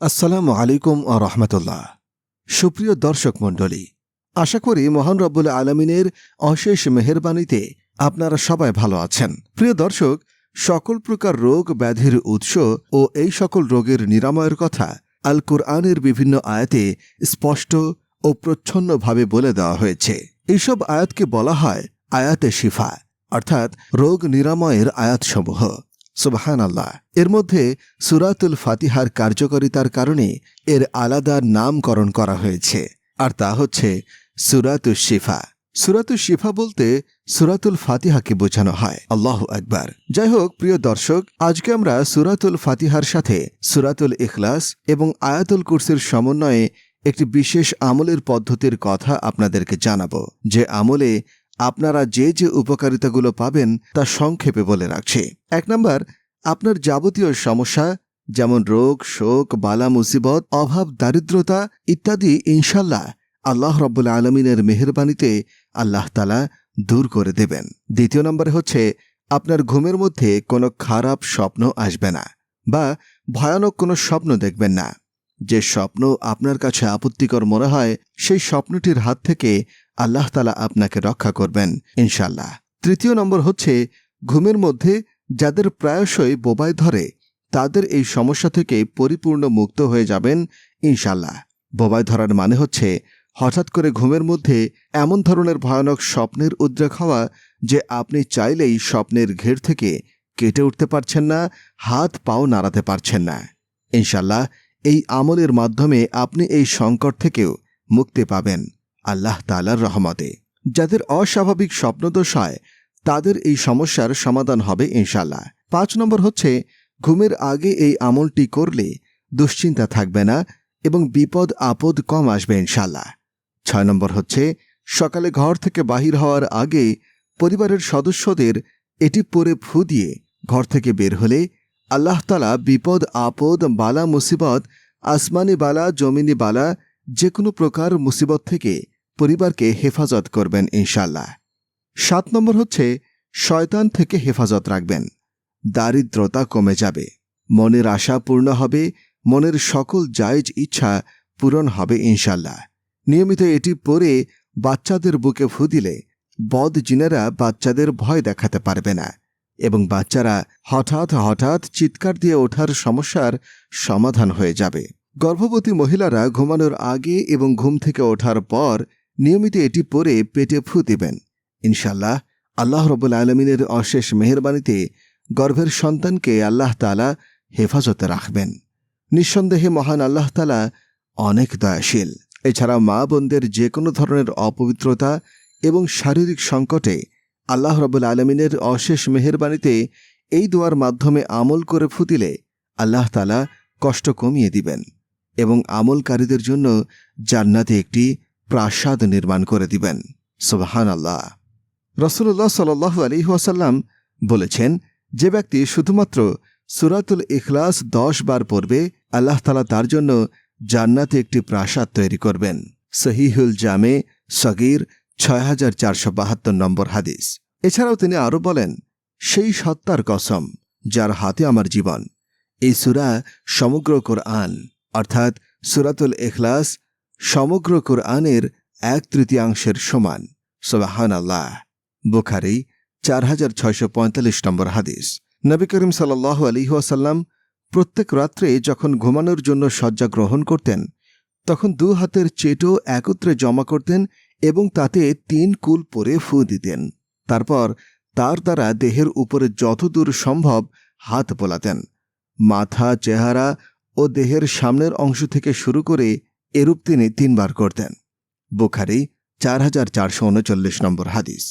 আসসালামু আলাইকুম ও রহমতুল্লাহ। সুপ্রিয় দর্শক মণ্ডলী, আশা করি মহান রব্বুল আলমিনের অশেষ মেহেরবানিতে আপনারা সবাই ভালো আছেন। প্রিয় দর্শক, সকল প্রকার রোগ ব্যাধির উৎস ও এই সকল রোগের নিরাময়ের কথা আল কুরআনের বিভিন্ন আয়াতে স্পষ্ট ও প্রচ্ছন্নভাবে বলে দেওয়া হয়েছে। এইসব আয়াতকে বলা হয় আয়াতে শিফা, অর্থাৎ রোগ নিরাময়ের আয়াতসমূহ। সুবহান আল্লাহ এর মধ্যে সুরাতুল ফাতিহার কার্যকারিতার কারণে এর আলাদা নামকরণ করা হয়েছে। আর তা হচ্ছে সুরাতুল শিফা। সুরাতুল শিফা বলতে সুরাতুল ফাতিহাকে বোঝানো হয়। আল্লাহ একবার যাই হোক, প্রিয় দর্শক, আজকে আমরা সুরাতুল ফাতিহার সাথে সুরাতুল ইখলাস এবং আয়াতুল কুরসির সমন্বয়ে একটি বিশেষ আমলের পদ্ধতির কথা আপনাদেরকে জানাব। যে আমলে আপনারা যে যে উপকারিতাগুলো পাবেন তা সংক্ষেপে বলে রাখছি। এক নম্বর, আপনার যাবতীয় সমস্যা, যেমন রোগ, শোক, বালা, মুসিবত, অভাব, দারিদ্রতা ইত্যাদি ইনশাল্লাহ আল্লাহ রব্বুল আলমিনের মেহরবানিতে আল্লাহ তালা দূর করে দেবেন। দ্বিতীয় নম্বরে হচ্ছে, আপনার ঘুমের মধ্যে কোনো খারাপ স্বপ্ন আসবে না বা ভয়ানক কোনো স্বপ্ন দেখবেন না। যে স্বপ্ন আপনার কাছে আপত্তিকর মনে হয়, সেই স্বপ্নটির হাত থেকে আল্লাহ তালা আপনাকে রক্ষা করবেন ইনশাল্লাহ তৃতীয় নম্বর হচ্ছে, ঘুমের মধ্যে যাদের প্রায়শই বোবায় ধরে, তাদের এই সমস্যা থেকে পরিপূর্ণ মুক্ত হয়ে যাবেন ইনশাল্লাহ বোবায় ধরার মানে হচ্ছে, হঠাৎ করে ঘুমের মধ্যে এমন ধরনের ভয়ানক স্বপ্নের উদ্রেক হওয়া যে আপনি চাইলেই স্বপ্নের ঘের থেকে কেটে উঠতে পারছেন না, হাত পাও নাড়াতে পারছেন না। ইনশাল্লাহ এই আমলের মাধ্যমে আপনি এই সংকট থেকেও মুক্তি পাবেন। আল্লাহ তালার রহমতে। যাদের অস্বাভাবিক স্বপ্নদোষ হয়, তাদের এই সমস্যার সমাধান হবে ইনশাল্লাহ পাঁচ নম্বর হচ্ছে, ঘুমের আগে এই আমলটি করলে দুশ্চিন্তা থাকবে না এবং বিপদ আপদ কম আসবে ইনশাল্লাহ ছয় নম্বর হচ্ছে, সকালে ঘর থেকে বাহির হওয়ার আগে পরিবারের সদস্যদের এটি পরে ফু দিয়ে ঘর থেকে বের হলে আল্লাহ তালা বিপদ আপদ, বালা, মুসিবত, আসমানি বালা, জমিনি বালা যে কোনো প্রকার মুসিবত থেকে পরিবারকে হেফাজত করবেন ইনশাল্লাহ সাত নম্বর হচ্ছে, শয়তান থেকে হেফাজত রাখবেন। দারিদ্রতা কমে যাবে। মনের আশা পূর্ণ হবে। মনের সকল জায়জ ইচ্ছা পূরণ হবে ইনশাল্লাহ নিয়মিত এটি পরে বাচ্চাদের বুকে ফু দিলে বদ জিনেরা বাচ্চাদের ভয় দেখাতে পারবে না এবং বাচ্চারা হঠাৎ হঠাৎ চিৎকার দিয়ে ওঠার সমস্যার সমাধান হয়ে যাবে। গর্ভবতী মহিলারা ঘুমানোর আগে এবং ঘুম থেকে ওঠার পর নিয়মিত এটি পরে পেটে ফু দিবেন। ইনশাল্লাহ আল্লাহ রবুল আলমিনের অশেষ মেহরবানিতে গর্ভের সন্তানকে আল্লাহ তালা হেফাজতে রাখবেন। নিঃসন্দেহে মহান আল্লাহ তালা অনেক দয়াশীল। এছাড়া মা বোনদের যে কোনো ধরনের অপবিত্রতা এবং শারীরিক সংকটে আল্লাহ রবুল আলমিনের অশেষ মেহরবানিতে এই দোয়ার মাধ্যমে আমল করে ফুতিলে আল্লাহ তালা কষ্ট কমিয়ে দিবেন এবং আমলকারীদের জন্য জান্নাতে একটি প্রাসাদ নির্মাণ করে দিবেন। সুবাহান আল্লাহ রসুল্লাহ সাল আলী ওয়াসাল্লাম বলেছেন, যে ব্যক্তি শুধুমাত্র সুরাতুল ইখলাস দশ বার পড়বে, আল্লাহ তালা তার জন্য জান্নাতে একটি প্রাসাদ তৈরি করবেন। সহিহুল জামে, সগির ছয় হাজার চারশো বাহাত্তর নম্বর হাদিস। এছাড়াও তিনি আরও বলেন, সেই সত্তার কসম যার হাতে আমার জীবন, এই সুরা সমগ্র কোরআন, অর্থাৎ সুরাতুল এখলাস সমগ্র কোরআনের এক তৃতীয়াংশের সমান। সোবাহান আল্লাহ বুখারি চার হাজার ছয়শো পঁয়তাল্লিশ নম্বর হাদিস। নবী করিম সাল্লাহ আলিহাসাল্লাম প্রত্যেক রাত্রে যখন ঘুমানোর জন্য শয্যা গ্রহণ করতেন, তখন দু হাতের চেটো একত্রে জমা করতেন এবং তাতে তিন কুল পরে ফু দিতেন। তারপর তার দ্বারা দেহের উপরে যতদূর সম্ভব হাত বোলাতেন। মাথা, চেহারা ও দেহের সামনের অংশ থেকে শুরু করে এরূপ তিনি তিনবার করতেন। বুখারি চার হাজার চারশো উনচল্লিশ নম্বর হাদিস।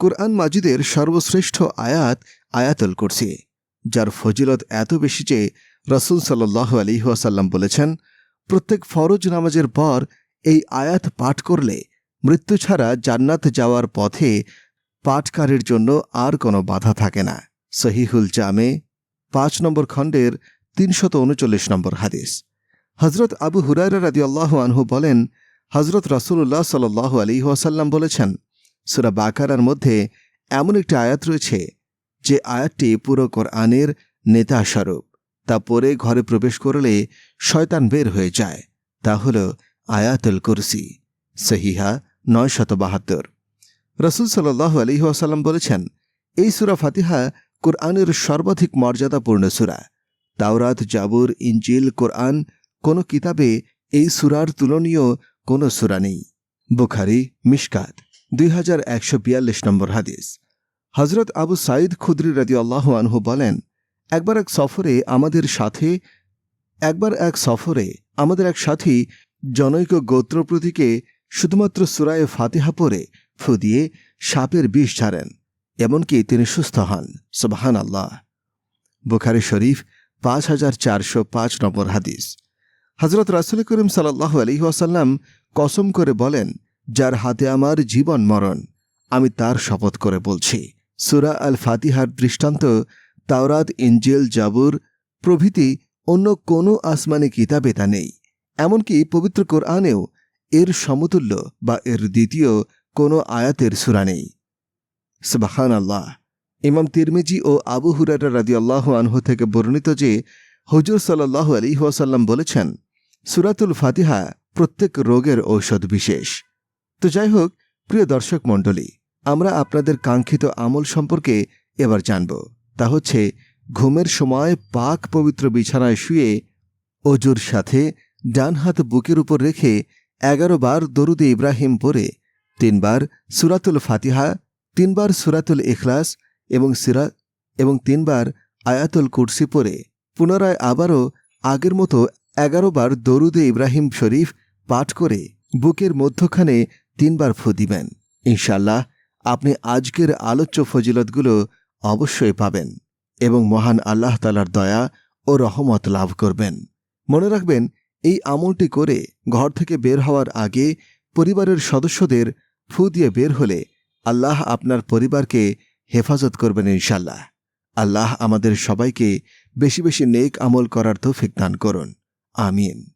কুরআন মাজিদের সর্বশ্রেষ্ঠ আয়াত আয়াতুল কুরসি, যার ফজিলত এত বেশি যে রসুল সাল্লাহ আলিহাসাল্লাম বলেছেন, প্রত্যেক ফরজ নামাজের পর এই আয়াত পাঠ করলে মৃত্যু ছাড়া জান্নাত যাওয়ার পথে পাঠকারের জন্য আর কোনো বাধা থাকে না। সহিহুল জামে, পাঁচ নম্বর খণ্ডের তিনশত উনচল্লিশ নম্বর হাদিস। হজরত আবু হুরায়রা রাদি আল্লাহ আনহু বলেন হজরত রসুল্লাহ সাল আলী ওয়াসাল্লাম বলেছেন, সুরা বাকারার মধ্যে এমন একটি আয়াত রয়েছে, যে আয়াতটি পুরো কোরআনের নেতা স্বরূপ তা পরে ঘরে প্রবেশ করলে শয়তান বের হয়ে যায়। তা হল আয়াতুল কুরসি, সহিহা নয় শত বাহাত্তর রসুল সাল্লাহ আলহিহাসাল্লাম বলেছেন, এই সুরা ফাতিহা কোরআনের সর্বাধিক মর্যাদাপূর্ণ সুরা। তাওরাত, জাবুর ইঞ্জিল কোরআন কোনো কিতাবে এই সুরার তুলনীয় কোনো সুরা নেই। বুখারি, মিশকাত, দুই হাজার একশো বিয়াল্লিশ নম্বর হাদিস। হজরত আবু সাইদ খুদ্রি রাজি আল্লাহ আনহু বলেন, একবার এক সফরে আমাদের সাথে, একবার এক সফরে আমাদের এক সাথী জনৈক গোত্র প্রতীকে শুধুমাত্র সুরায় ফাতিহা পরে ফু দিয়ে সাপের বিষ ছাড়েন এমনকি তিনি সুস্থ হন। সুবাহান আল্লাহ বুখারি শরীফ, পাঁচ হাজার চারশো পাঁচ নম্বর হাদিস। হজরত রাসুল করিম সাল্লাহ আলহিহাসাল্লাম কসম করে বলেন, যার হাতে আমার জীবন মরণ, আমি তার শপথ করে বলছি। সুরা আল ফাতিহার দৃষ্টান্ত, তাওরাত ইঞ্জেল জাবুর প্রভৃতি অন্য কোনো আসমানি কিতাবে তা নেই। এমনকি পবিত্র কোরআনেও এর সমতুল্য বা এর দ্বিতীয় কোনো আয়াতের সুরা নেই। সবাহান আল্লাহ ইমাম তিরমিজি ও আবু হুরারা রাদি আল্লাহ আনহু থেকে বর্ণিত যে হুজুর সাল্লাহ আলী ওয়াসাল্লাম বলেছেন সুরাতুল ফাতিহা প্রত্যেক রোগের ঔষধ বিশেষ। তো যাই হোক প্রিয় দর্শক মণ্ডলী, আমরা আপনাদের কাঙ্ক্ষিত আমল সম্পর্কে এবার জানব। তা হচ্ছে, ঘুমের সময় পাক পবিত্র বিছানায় শুয়ে অজুর সাথে ডান হাত বুকের উপর রেখে এগারো বার দরুদে ইব্রাহিম পরে তিনবার সুরাতুল ফাতিহা, তিনবার সুরাতুল ইখলাস এবং সিরা, এবং তিনবার আয়াতুল কুরসি পরে পুনরায় আবারও আগের মতো এগারো বার দরুদে ইব্রাহিম শরীফ পাঠ করে বুকের মধ্যখানে তিনবার ফু দিবেন। ইনশাল্লাহ আপনি আজকের আলোচ্য ফজিলতগুলো অবশ্যই পাবেন এবং মহান আল্লাহ তালার দয়া ও রহমত লাভ করবেন। মনে রাখবেন, এই আমলটি করে ঘর থেকে বের হওয়ার আগে পরিবারের সদস্যদের ফু দিয়ে বের হলে আল্লাহ আপনার পরিবারকে হেফাজত করবেন ইনশাল্লাহ আল্লাহ আমাদের সবাইকে বেশি বেশি নেক আমল করার তৌফিক দান করুন। 阿敏